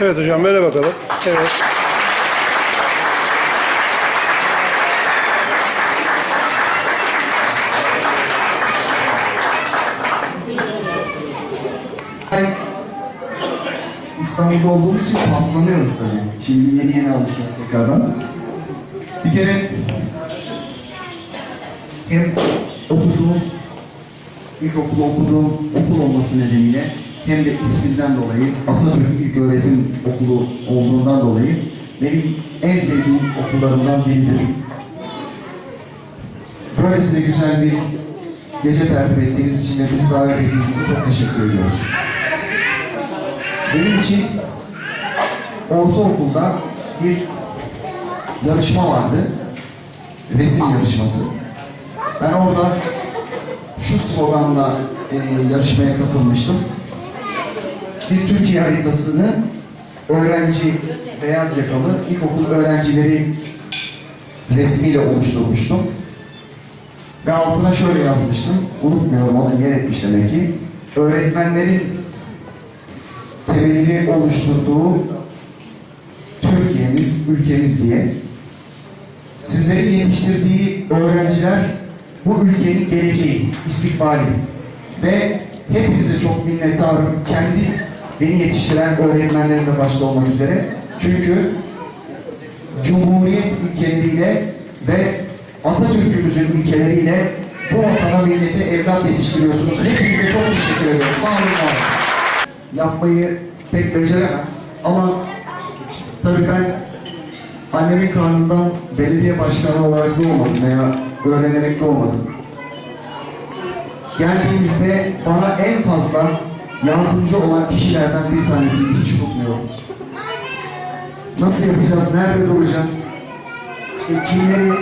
Evet hocam böyle bakalım. Evet. İstanbul'da olduğumuz için paslanıyoruz tabii. Şimdi yeni yeni alışacağız tekrardan. Bir kere hem okuduğum, ilkokulu okuduğum okul olması nedeniyle hem de isminden dolayı Atatürk İlköğretim Okulu olduğundan dolayı benim en sevdiğim okullarımdan biridir. Böylesine güzel bir gece tertip ettiğiniz için ve bizi davet ettiğiniz için çok teşekkür ediyoruz. Benim için ortaokulda bir yarışma vardı. Resim yarışması. Ben orada şu sloganla e, yarışmaya katılmıştım. Bir Türkiye haritasını öğrenci beyaz yakalı ilkokul öğrencileri resmiyle oluşturmuştum. Ve altına şöyle yazmıştım. Unutmuyorum onu yer etmiş demek ki. Öğretmenlerin temelini oluşturduğu Türkiye'miz, ülkemiz diye sizlerin yetiştirdiği öğrenciler bu ülkenin geleceği, istikbali ve hepinize çok minnettarım. Kendi beni yetiştiren öğretmenlerimle başta olmak üzere. Çünkü Cumhuriyet ilkeleriyle ve Atatürk'ümüzün ilkeleriyle bu vatana millete evlat yetiştiriyorsunuz. Hepinize çok teşekkür ediyorum. Sağ olun. Yapmayı pek beceremem ama tabii ben annemin karnından belediye başkanı olarak doğmadım veya öğrenerek doğmadım. Geldiğimizde bana en fazla yardımcı olan kişilerden bir tanesiydi. Hiç unutmuyorum. Nasıl yapacağız? Nerede duracağız? İşte kimleri